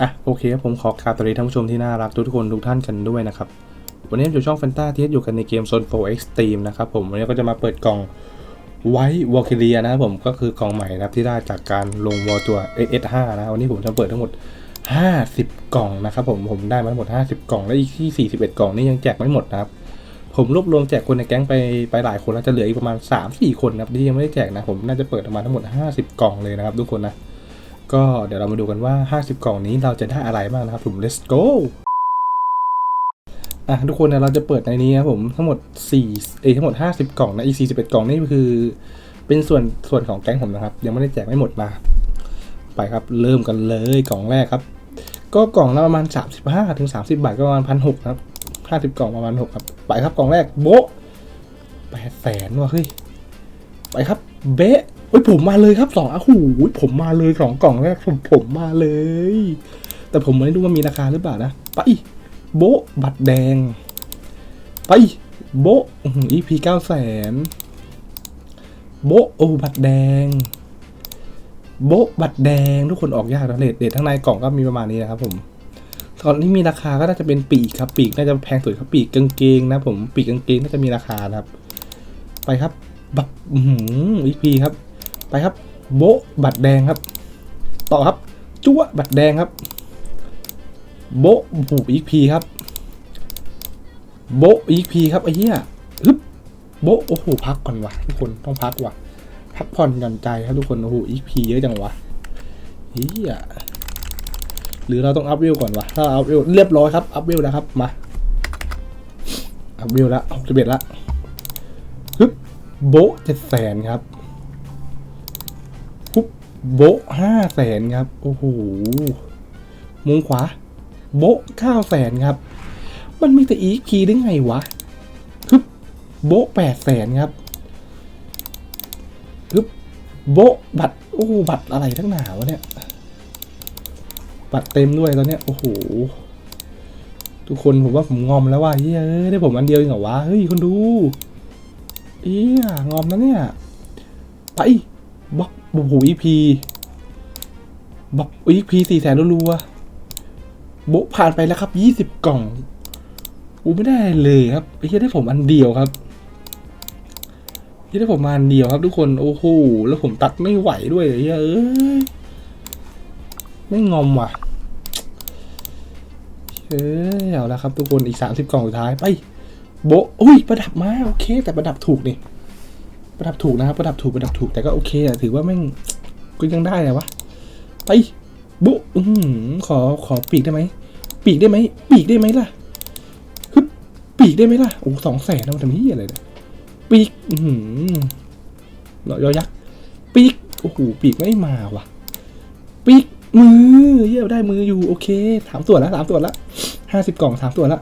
อะโอเคครับผมขอกราบสวัสดีท่านผู้ชมที่น่ารักทุกคนทุกท่านกันด้วยนะครับ วันนี้อยู่ช่องแฟนตาที่อยู่กันในเกมโซน4 Extreme นะครับผมวันนี้ก็จะมาเปิดกล่องไวท์วอลคิเลียนะครับผมก็คือกล่องใหม่นะครับที่ได้จากการลงวอลตัว S5 นะวันนี้ผมจะเปิดทั้งหมด 50 กล่องนะครับผมผมได้มาทั้งหมด 50 กล่องและอีกที่ 41 กล่องนี่ยังแจกไม่หมดนะครับผมรวบรวมแจกคนในแก๊งไปไปหลายคนแล้วจะเหลืออีกประมาณ 3-4 คนนะครับที่ยังไม่ได้แจกนะผมน่าจะเปิดออกมาทั้งหมด 50 กล่องเลยนะครับทุกคนนะ ก็เดี๋ยวเรามาดูกันว่า 50 กล่องนี้เราจะได้อะไรบ้างนะครับผม let's go อะทุกคนเนี่ยเราจะเปิดในนี้ครับผมทั้งหมด 4 เอทั้งหมด 50 กล่องนะอีก 41 กล่องนี่คือ เป็นส่วนส่วนของแก๊งผมนะครับ ยังไม่ได้แจกไม่หมดมา ไปครับเริ่มกันเลยกล่องแรกครับ ก็กล่องละประมาณ 35ถึง30 บาทก็ประมาณพันหกครับ 50 กล่องประมาณ6ครับไปครับกล่องแรกโบะแปดแสนว่ะเฮ้ยไปครับเบะ เฮ้ยผมมาเลยครับสองอะหูยผมมาเลยสองกล่องแรกผมผมมาเลย แต่ผมไม่รู้ว่ามีราคาหรือเปล่านะ ไป โบบัตรแดง ไป โบอีพีเก้าแสนโบโอบัตรแดง โบบัตรแดงทุกคนออกยากนะเลทเดทข้างในกล่องก็มีประมาณนี้นะครับผมตอนนี้มีราคาก็น่าจะเป็นปีกครับปีกน่าจะแพงสุดครับปีกกางเกงนะผมปีกกางเกงน่าจะมีราคานะครับ ไปครับ บัตรอืมอีพีครับ ไปครับ โบบัตรแดงครับ ต่อครับจั่วบัตรแดงครับ โบะผูอีกพีครับ โบอีกพีครับไอ้เหี้ยฮึบโบโอ้โหพักก่อนวะทุกคนต้องพักว่ะพักผ่อนหย่อนใจครับทุกคนโอ้โหอีกพีเยอะจังวะเฮียหรือเราต้องอัพเวลก่อนวะถ้าอัพเวลเรียบร้อยครับอัพเวลแล้วครับมาอัพเวลล้วหกสิบเอ็ดละฮึบโบเจ็ดแสนครับ โบห้าแสนครับ โอ้โห มุมขวา โบเก้าแสนครับ มันมีแต่อีกคีได้ไงวะฮึบโบแปดแสนครับฮึบโบบัตร โอ้บัตรอะไรทั้งหนาวะเนี่ย บัตรเต็มด้วยตอนเนี้ย โอ้โห ทุกคนผมว่าผมงอมแล้วว่าเฮ้ยเอ้ยได้ผมอันเดียวเองเหรอวะ เฮ้ยคนดูเอียงอมนะเนี่ย ไปบัก อ้โหอีพีบักอีพีสี่แสนรัวโบผ่านไปแล้วครับยี่สิบกล่องอูไม่ได้เลยครับไอ้เหี้ยได้ผมอันเดียวครับที่ได้ผมมาอันเดียวครับ ทุกคนโอ้โหแล้วผมตัดไม่ไหวด้วยไอ้เหี้ยเอ้ยไม่งอมว่ะเอ้ยเอาละครับ ทุกคนอีกสามสิบกล่องสุดท้ายไปโบอุ้ยประดับมาโอเค แต่ประดับถูกนี่ ประดับถูกนะครับประดับถูกประดับถูกแต่ก็โอเคอะถือว่าแม่งก็ยังได้นะวะไปโบะอืมขอขอปีกได้ไหมปีกได้ไหมปีกได้ไหมล่ะฮึบปีกได้ไหมล่ะโอ้สองแสนนะมันทำนี่อะไรเนี่ยปีกอืมยอยักษ์ปีกโอ้โหปีกไม่มาว่ะปีกมือเยี่ยได้มืออยู่โอเคสามตัวแล้วสามตัวแล้วห้าสิบกล่องสามตัวแล้ว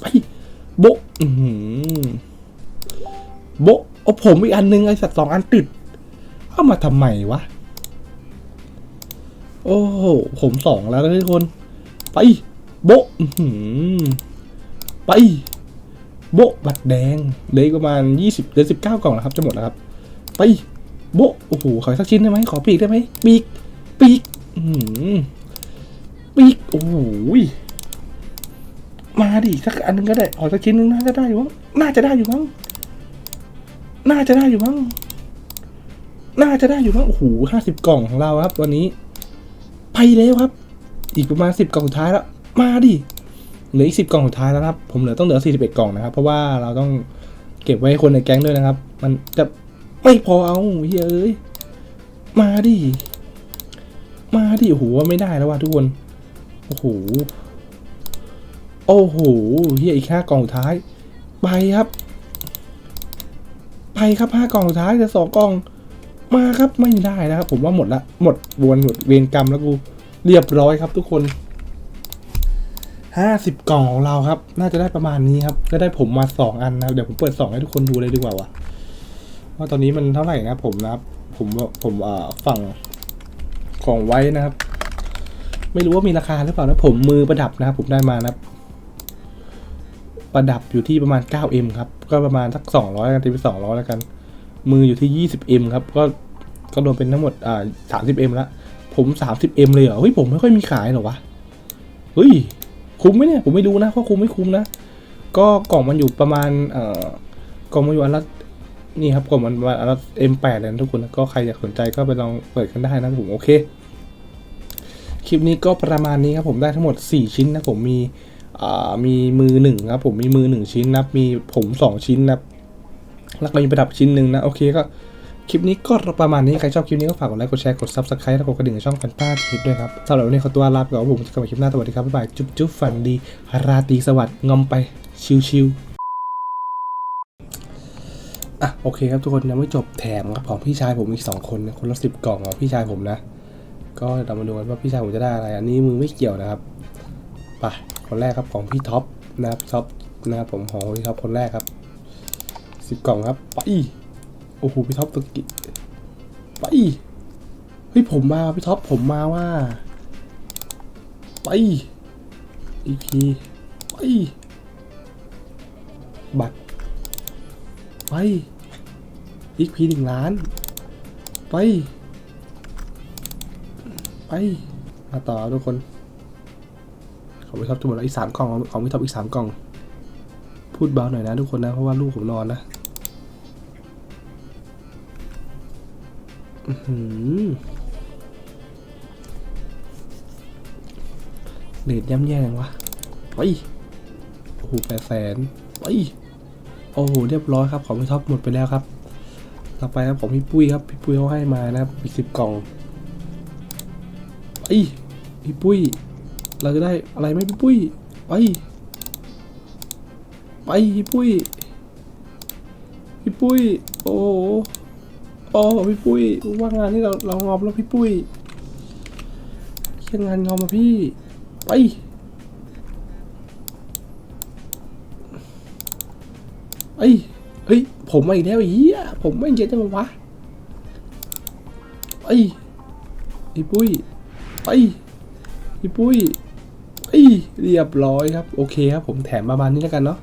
ไปโบอือหือโบ โอ้ผมอีกอันนึงไอสัตว์สองอันติด เอามาทำไมวะ โอ้โห ผมสองแล้วนะทุกคน ไป โบะไป โบะบัตรแดงเหลยประมาณยี่สิบเหลือสิบเก้ากล่องแล้วครับ จะหมดแล้วครับ ไป โบะโอ้โห ขอสักชิ้นได้ไหมขอปีกได้ไหมปีก ปีกปีก โอ้โหยมาดิสักอันนึงก็ได้ขอสักชิ้นนึงน่าจะได้อยู่มั้งน่าจะได้อยู่มั้ง น่าจะได้อยู่มั้ง น่าจะได้อยู่มั้ง โอ้โหห้าสิบกล่องของเราครับ วันนี้ ไปแล้วครับ อีกประมาณสิบกล่องสุดท้ายแล้ว มาดิ เหลืออีกสิบกล่องสุดท้ายแล้วครับ ผมเหลือต้องเหลือสี่สิบเอ็ดกล่องนะครับ เพราะว่าเราต้องเก็บไว้ให้คนในแก๊งด้วยนะครับ มันจะไม่พอเอาเฮ้ยเอ้ย มาดิ มาดิ โอ้โหไม่ได้แล้วว่ะทุกคน โอ้โห โอ้โหเฮียอีกห้ากล่องสุดท้าย ไปครับ ไปครับห้ากล่องสุดท้ายแต่สองกล่องมาครับไม่ได้นะครับ ผมว่าหมดละหมดวนหมดเวรกรรมแล้วกูเรียบร้อยครับทุกคนห้าสิบกล่องของเราครับ น่าจะได้ประมาณนี้ครับก็ได้ผมมาสองอันนะเดี๋ยวผมเปิดสองให้ทุกคนดูเลยดีกว่าวะว่าตอนนี้มันเท่าไหร่นะผมนะครับ ผมผมอ่อฝั่งของไว้นะครับ ไม่รู้ว่ามีราคาหรือเปล่านะผมมือประดับนะครับ ผมได้มานะครับ ประดับอยู่ที่ประมาณ 9M ครับ ก็ประมาณสัก 200กันตีไป200 แล้วกัน มืออยู่ที่ 20M ครับ ก็ก็รวมเป็นทั้งหมดอ่า 30M ละ ผมสามสิบเลยเหรอ เฮ้ย ผมไม่ค่อยมีขายหรอวะ เฮ้ย คุ้มไหมเนี่ย ผมไม่รู้นะว่าคุ้มไม่คุ้มนะ ก็กล่องมันอยู่ประมาณเอ่อกล่องมันอยู่อันละนี่ครับกล่องมันประมาณอันละเอ็มแปดเลยนะทุกคนนะก็ใครอยากสนใจก็ไปลองเปิดกันได้นะผมโอเค คลิปนี้ก็ประมาณนี้ครับผมได้ทั้งหมด 4 ชิ้นนะผมมี มีมือหนึ่งครับผมมีมือหนึ่งชิ้นนะมีผมสองชิ้นนะแล้วก็มีประดับชิ้นหนึ่งนะโอเคก็คลิปนี้ก็ประมาณนี้ใครชอบคลิปนี้ก็ฝากกดไลค์กดแชร์กด subscribe และกดกระดิ่งช่องกันป้าทิปด้วยครับสำหรับวันนี้ขอตัวลาไปก่อนผมจอกันใหม่คลิปหน้าสวัสดีครับบ๊ายบายจุ๊บจุ๊บฝันดี ราตรีสวัสดิ์งอมไปชิวๆอะโอเคครับทุกคนยังไม่จบแถมครับของพี่ชายผมอีกสองคนคนละสิบกล่องของพี่ชายผมนะ ก็เรามาดูกันว่าพี่ชายผมจะได้อะไรอันนี้มือไม่เกี่ยวนะครับไป คนแรกครับของพี่ท็อปนะครับท็อปนะครับผมของพี่ท็อปคนแรกครับสิบกล่องครับไปโอ้โหพี่ท็อปตะกี้ไปเฮ้ยผมมาพี่ท็อปผมมาว่าไปอีพีไปบัตรไปอีกพีหนึ่งล้าน ไป ไปมาต่อทุกคน ของพี่ท็อปจะหมดแล้วอีกสามกล่องของพี่ท็อปอีกสามกล่อง พูดเบาหน่อยนะทุกคนนะ เพราะว่าลูกผมนอนนะอื้อหือเดทย่ำแย่ยังวะไปโอ้โหแปดแสนไปโอ้โห เรียบร้อยครับ ของพี่ท็อปหมดไปแล้วครับ ต่อไปครับของพี่ปุ้ยครับ พี่ปุ้ยเขาให้มานะครับอีกสิบกล่องไปพี่ปุ้ย เราจะได้อะไรไหมพี่ปุ้ย ไป ไปพี่ปุ้ย พี่ปุ้ย โอ้โหโอ้พี่ปุ้ย ว่างานที่เราเรางอมแล้วพี่ปุ้ยเขียนงานงอมมาพี่ ไปไปเฮ้ย ผมมาอีกแล้วเฮียผมไม่เย็นจังวะไปพี่ปุ้ยไปพี่ปุ้ย เรียบร้อยครับ โอเคครับ ผมแถมประมาณนี้แล้วกันเนาะ